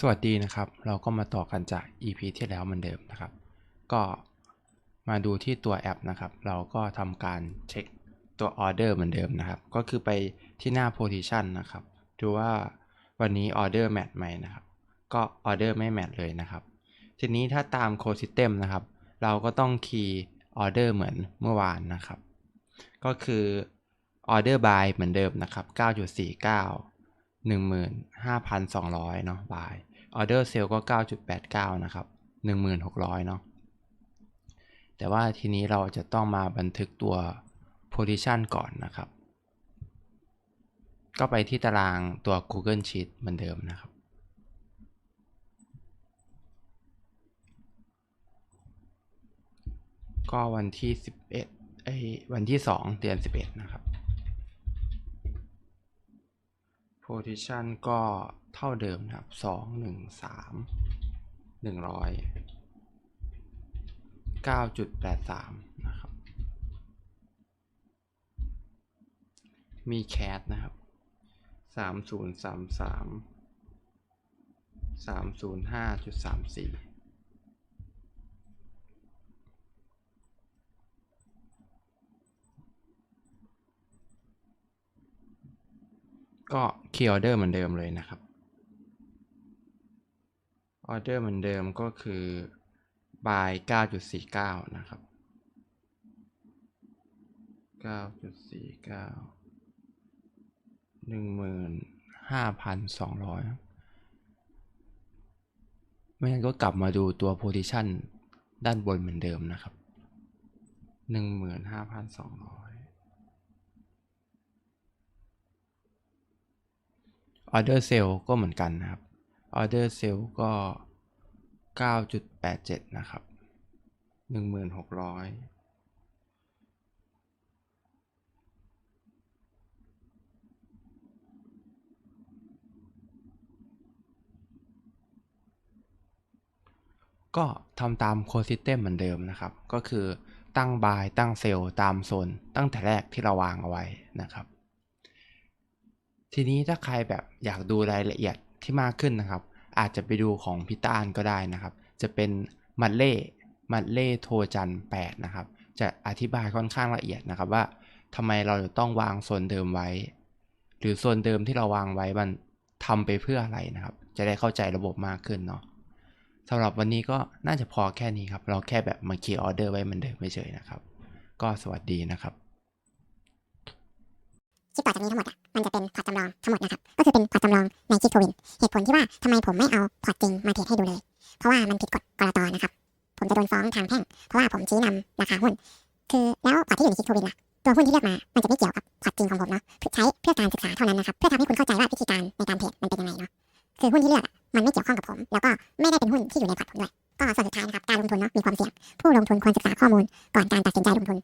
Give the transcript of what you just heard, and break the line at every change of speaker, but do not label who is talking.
สวัสดีนะครับ เราก็มาต่อกันจาก EP ที่แล้วเหมือนเดิมนะครับ ก็มาดูที่ตัวแอปนะครับ เราก็ทำการเช็คตัวออเดอร์เหมือนเดิมนะครับ ก็คือไปที่หน้า position นะครับ ดูว่าวันนี้ออเดอร์แมทไหมนะครับ ก็ออเดอร์ไม่แมทเลยนะครับ ทีนี้ถ้าตาม Code System นะครับ เราก็ต้องคีย์ออเดอร์เหมือนเมื่อวานนะครับ ก็คือออเดอร์ by เหมือนเดิมนะครับ 9.49 15,200เนาะ by ออเดอร์เซลก็ 9.89 นะครับ1,600 เนาะแต่ว่าทีนี้เราจะต้องมาบันทึกตัว position ก่อนนะครับ ก็ไปที่ตารางตัว Google Sheet เหมือนเดิมนะครับ ก็วันที่ 11เอ้วันที่ 2 เดือน 11 นะครับ position ก็เท่าเดิมนะครับ2 1 3 100 9.83นะครับ มีแคสนะครับ3033 305.34ก็คีย์ห้าจุด อร์เหมือนเดิมเลยนะครับออเดอร์เหมือนเดิมก็คือ by 9.49 นะครับ 9.49 15,200 ไม่งั้นก็กลับมาดูตัว position ด้านบนเหมือนเดิมนะครับ 15,200 ออเดอร์เซลก็เหมือนกันนะครับออเดอร์เซลก็ 9.87 นะครับ 1600ก็ทำตามโคซิ s เต็มเหมือนเดิมนะครับ ก็คือตั้งบายตั้งเซลล์ตามโซนตั้งแต่แรกที่เราวางเอาไว้นะครับ ทีนี้ถ้าใครแบบอยากดูรายละเอียดที่มากขึ้นนะครับ อาจจะไปดูของพิต้านก็ได้นะครับ จะเป็นมัดเล่มัดเล่โทจัน8นะครับ จะอธิบายค่อนข้างละเอียดนะครับว่าทำไมเราต้องวางโซนเดิมไว้ หรือโซนเดิมที่เราวางไว้มันทำไปเพื่ออะไรนะครับ จะได้เข้าใจระบบมากขึ้นเนาะสำหรับวันนี้ก็น่าจะพอแค่นี้ครับ เราแค่แบบมาคีย์ออเดอร์ไว้เหมือนเดิมไม่เฉยนะครับ ก็สวัสดีนะครับ
คลิปต่อจากนี้ทั้งหมดอะ มันจะเป็นพอร์ตจำลอง ทั้งหมดนะครับ ก็คือเป็นพอร์ตจำลองในคิดโควิน เหตุผลที่ว่าทำไมผมไม่เอาพอร์ตจริงมาเทรดให้ดูเลย เพราะว่ามันผิดกฎกรตนะครับ ผมจะโดนฟ้องทางแพ่ง เพราะว่าผมชี้นำราคาหุ้น คือแล้วพอร์ตที่อยู่ในคิดโควินล่ะ ตัวหุ้นที่เลือกมา มันจะไม่เกี่ยวกับพอร์ตจริงของผมเนาะใช้เพื่อการศึกษาเท่านั้นนะครับ เพื่อทำให้คุณเข้าใจว่าวิธีการในการเทรดมันเป็นยังไงเนาะ คือหุ้นที่เลือกมันไม่เกี่ยวข้องกับผม แล้วก็ไม่ได้เป็นหุ้นที่อยู่ในพอร์ตผมด้วยก็ส่วนสุดท้ายนะครับการลงทุนเนาะมีความเสี่ยง ผู้ลงทุนควรศึกษาข้อมูลก่อนการตัดสินใจลงทุน